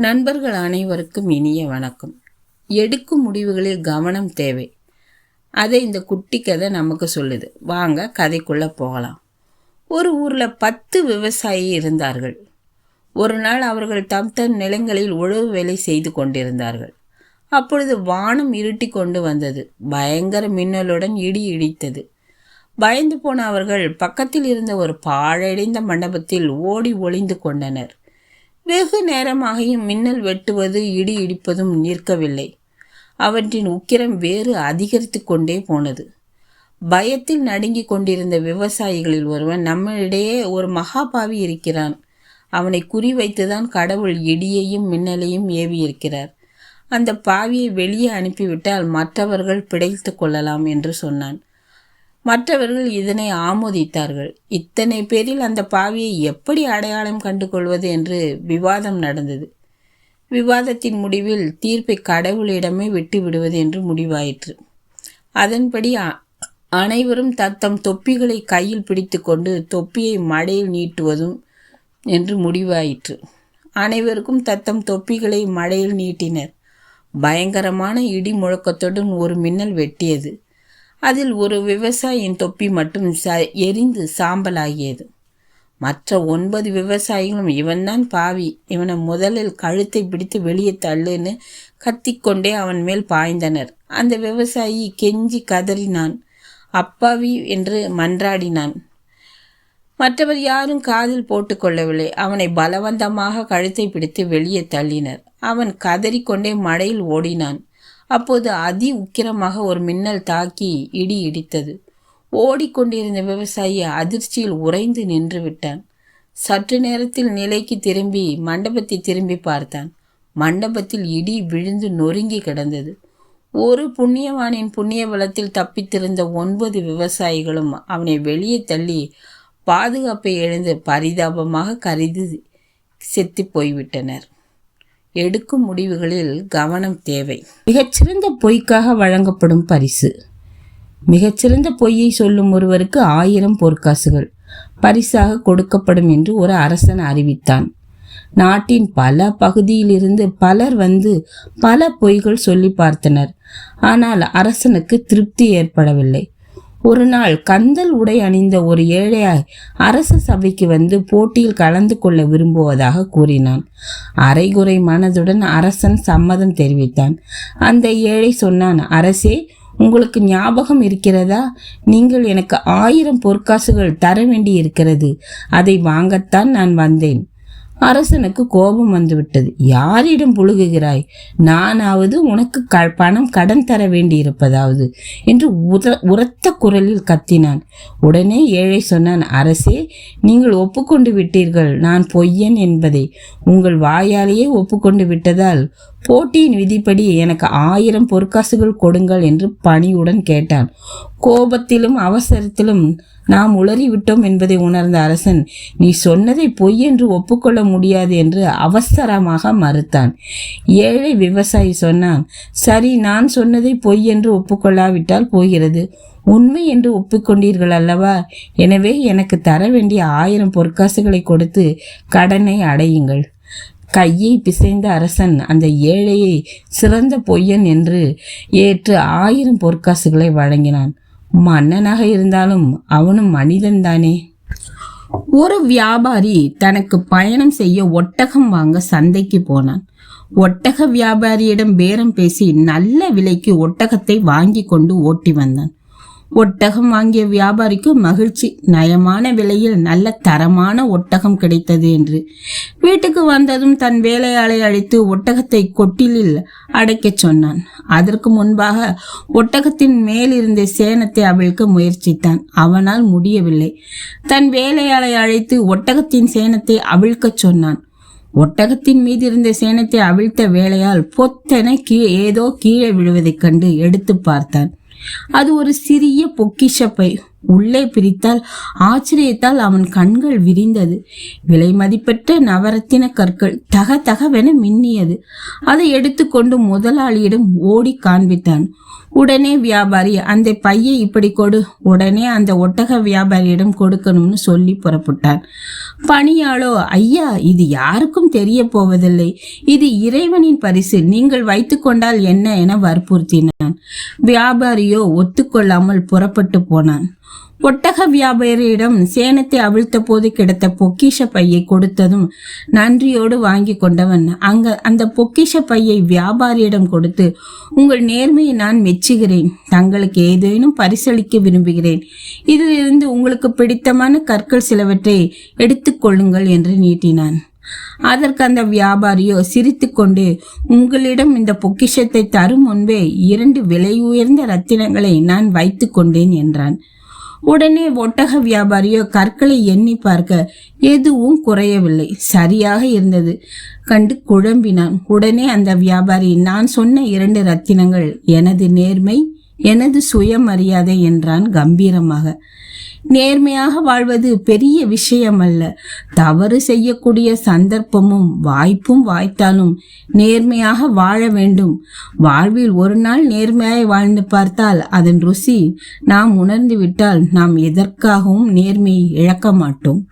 நண்பர்கள் அனைவருக்கும் இனிய வணக்கம். எடுக்கும் முடிவுகளில் கவனம் தேவை. அதை இந்த குட்டி கதை நமக்கு சொல்லுது. வாங்க கதைக்குள்ளே போகலாம். ஒரு ஊரில் பத்து விவசாயி இருந்தார்கள். ஒரு நாள் அவர்கள் தம் தம் நிலங்களில் உழவு வேலை செய்து கொண்டிருந்தார்கள். அப்பொழுது வானம் இருட்டி கொண்டு வந்தது. பயங்கர மின்னலுடன் இடி இடித்தது. பயந்து போன அவர்கள் பக்கத்தில் இருந்த ஒரு பாழடைந்த மண்டபத்தில் ஓடி ஒளிந்து கொண்டனர். வெகு நேரமாகியும் மின்னல் வெட்டுவது இடி இடிப்பதும் நிற்கவில்லை. அவற்றின் உக்கிரம் வேறு அதிகரித்து கொண்டே போனது. பயத்தில் நடுங்கிக் கொண்டிருந்த விவசாயிகளில் ஒருவன் நம்மளிடையே ஒரு மகாபாவி இருக்கிறான். அவனை குறிவைத்துதான் கடவுள் இடியையும் மின்னலையும் ஏவியிருக்கிறார். அந்த பாவியை வெளியே அனுப்பிவிட்டால் மற்றவர்கள் பிடைத்து கொள்ளலாம் என்று சொன்னான். மற்றவர்கள் இதனை ஆமோதித்தார்கள். இத்தனை பேரில் அந்த பாவியை எப்படி அடையாளம் கண்டு கொள்வது என்று விவாதம் நடந்தது. விவாதத்தின் முடிவில் தீர்ப்பை கடவுளிடமே விட்டு விடுவது என்று முடிவாயிற்று. அதன்படி அனைவரும் தத்தம் தொப்பிகளை கையில் பிடித்துக்கொண்டு தொப்பியை மழையில் நீட்டுவதும் என்று முடிவாயிற்று. அனைவருக்கும் தத்தம் தொப்பிகளை மழையில் நீட்டினர். பயங்கரமான இடி முழக்கத்துடன் ஒரு மின்னல் வெட்டியது. அதில் ஒரு விவசாயியின் தொப்பி மட்டும் ச எரிந்து சாம்பலாகியது. மற்ற ஒன்பது விவசாயிகளும் இவன்தான் பாவி. இவனை முதலில் கழுத்தை பிடித்து வெளியே தள்ளுன்னு கத்திக்கொண்டே அவன் மேல் பாய்ந்தனர். அந்த விவசாயி கெஞ்சி கதறினான். அப்பாவி என்று மன்றாடினான். மற்றவர் யாரும் காதில் போட்டுக்கொள்ளவில்லை அவனை பலவந்தமாக கழுத்தை பிடித்து வெளியே தள்ளினர். அவன் கதறிக்கொண்டே மழையில் ஓடினான். அப்போது அதி உக்கிரமாக ஒரு மின்னல் தாக்கி இடி இடித்தது. ஓடிக்கொண்டிருந்த விவசாயி அதிர்ச்சியில் உறைந்து நின்று விட்டான். சற்று நேரத்தில் நிலைக்கு திரும்பி மண்டபத்தை திரும்பி பார்த்தான். மண்டபத்தில் இடி விழுந்து நொறுங்கி கிடந்தது. ஒரு புண்ணியவானின் புண்ணிய வளத்தில் தப்பித்திருந்த ஒன்பது விவசாயிகளும் அவனை வெளியே தள்ளி பாதுகாப்பை எழுந்து பரிதாபமாக கருதி செத்து போய்விட்டனர். எடுக்கும் முடிவுகளில் கவனம் தேவை. மிகச்சிறந்த பொய்க்காக வழங்கப்படும் பரிசு. மிகச்சிறந்த பொய்யை சொல்லும் ஒருவருக்கு ஆயிரம் பொற்காசுகள் பரிசாக கொடுக்கப்படும் என்று ஒரு அரசன் அறிவித்தான். நாட்டின் பல பகுதியிலிருந்து பலர் வந்து பல பொய்கள் சொல்லி பார்த்தனர். ஆனால் அரசனுக்கு திருப்தி ஏற்படவில்லை. ஒரு நாள் கந்தல் உடை அணிந்த ஒரு ஏழையாய் அரச சபைக்கு வந்து போட்டியில் கலந்து கொள்ள விரும்புவதாக கூறினான். அரைகுறை மனதுடன் அரசன் சம்மதம் தெரிவித்தான். அந்த ஏழை சொன்னான் அரசே உங்களுக்கு ஞாபகம் இருக்கிறதா? நீங்கள் எனக்கு ஆயிரம் பொற்காசுகள் தர வேண்டி இருக்கிறது அதை வாங்கத்தான் நான் வந்தேன். அரசனுக்கு கோபம் வந்துவிட்டது. யாரிடம் புழுகுகிறாய்? நானாவது உனக்கு க பணம் கடன் தர வேண்டியிருப்பதாவது என்று உத உரத்த குரலில் கத்தினான். உடனே ஏழை சொன்னான் அரசே நீங்கள் ஒப்புக்கொண்டு விட்டீர்கள். நான் பொய்யன் என்பதை. உங்கள் வாயாலேயே ஒப்புக்கொண்டு விட்டதால் போட்டியின் விதிப்படி எனக்கு ஆயிரம் பொற்காசுகள் கொடுங்கள் என்று பணியுடன் கேட்டான். கோபத்திலும் அவசரத்திலும் நாம் உளறிவிட்டோம் என்பதை உணர்ந்த அரசன் நீ சொன்னதை பொய் என்று ஒப்புக்கொள்ள முடியாது என்று அவசரமாக மறுத்தான். ஏழை விவசாயி சொன்னான் சரி நான் சொன்னதை பொய் என்று ஒப்புக்கொள்ளாவிட்டால் போகிறது. உண்மை என்று ஒப்புக்கொண்டீர்கள் அல்லவா? எனவே எனக்கு தர வேண்டிய ஆயிரம் பொற்காசுகளை கொடுத்து கடனை அடையுங்கள். கையை பிசைந்த அரசன் அந்த ஏழையை சிறந்த பொய்யன் என்று ஏற்று ஆயிரம் பொற்காசுகளை வழங்கினான். மன்னனாக இருந்தாலும் அவனும் மனிதன்தானே ஒரு வியாபாரி தனக்கு பயணம் செய்ய ஒட்டகம் வாங்க சந்தைக்கு போனான். ஒட்டக வியாபாரியிடம் பேரம் பேசி நல்ல விலைக்கு ஒட்டகத்தை வாங்கி கொண்டு ஓட்டி வந்தான். ஒட்டகம் வாங்கிய வியாபாரிக்கு மகிழ்ச்சி. நயமான விலையில் நல்ல தரமான ஒட்டகம் கிடைத்தது என்று. வீட்டுக்கு வந்ததும் தன் வேலையாளை அழைத்து ஒட்டகத்தை கொட்டிலில் அடைக்கச் சொன்னான். அதற்கு முன்பாக ஒட்டகத்தின் மேல் இருந்த சேனத்தை அவிழ்க்க முயற்சித்தான். அவனால் முடியவில்லை. தன் வேலையாளை அழைத்து ஒட்டகத்தின் சேனத்தை அவிழ்க்கச் சொன்னான். ஒட்டகத்தின் மீது இருந்த சேனத்தை அவிழ்த்த வேலையால் பொத்தென கீ ஏதோ கீழே விழுவதைக் கண்டு எடுத்து பார்த்தான். அது ஒரு சிறிய பொக்கிஷ பை. உள்ளே பிரித்தால் ஆச்சரியத்தால் அவன் கண்கள் விரிந்தது. விலை மதிப்பெற்ற நவரத்தின கற்கள் தக தகவென மின்னியது. அதை எடுத்துக்கொண்டு முதலாளியிடம் ஓடி காண்பித்தான். உடனே வியாபாரி அந்த பையை இப்படி கொடு. உடனே அந்த ஒட்டக வியாபாரியிடம் கொடுக்கணும்னு சொல்லி புறப்பட்டான். பணியாளோ ஐயா இது யாருக்கும் தெரிய போவதில்லை. இது இறைவனின் பரிசு. நீங்கள் வைத்துக்கொண்டால் என்ன என வற்புறுத்தினான். வியாபாரியோ ஒத்துக்கொள்ளாமல் புறப்பட்டு போனான். ஒட்டக வியாபாரியிடம் சேனத்தை அவிழ்த்த போது கிடைத்த பொக்கிஷ பையை கொடுத்ததும் நன்றியோடு வாங்கி கொண்டவன் அங்க அந்த பொக்கிஷ பையை வியாபாரியிடம் கொடுத்து உங்கள் நேர்மையை நான் மெச்சுகிறேன். தங்களுக்கு ஏதேனும் பரிசளிக்க விரும்புகிறேன். இதிலிருந்து உங்களுக்கு பிடித்தமான கற்கள் சிலவற்றை எடுத்துக்கொள்ளுங்கள் என்று நீட்டினான். அதற்கு அந்த வியாபாரியோ சிரித்துக்கொண்டு உங்களிடம் இந்த பொக்கிஷத்தை தரும் முன்பே இரண்டு விலை உயர்ந்த ரத்தினங்களை நான் வைத்து கொண்டேன் என்றான். உடனே ஒட்டக வியாபாரியோ கற்களை எண்ணி பார்க்க எதுவும் குறையவில்லை. சரியாக இருந்தது. கண்டு குழம்பினான். உடனே அந்த வியாபாரி நான் சொன்ன இரண்டு ரத்தினங்கள் எனது நேர்மை எனது சுயமரியாதை என்றான் கம்பீரமாக. நேர்மையாக வாழ்வது பெரிய விஷயம் அல்ல தவறு செய்யக்கூடிய சந்தர்ப்பமும் வாய்ப்பும் வாய்த்தாலும் நேர்மையாக வாழ வேண்டும். வாழ்வில் ஒரு நாள் நேர்மையாய் வாழ்ந்து பார்த்தால் அதன் ருசி நாம் உணர்ந்து விட்டால் நாம் எதற்காகவும் நேர்மையை இழக்க மாட்டோம்.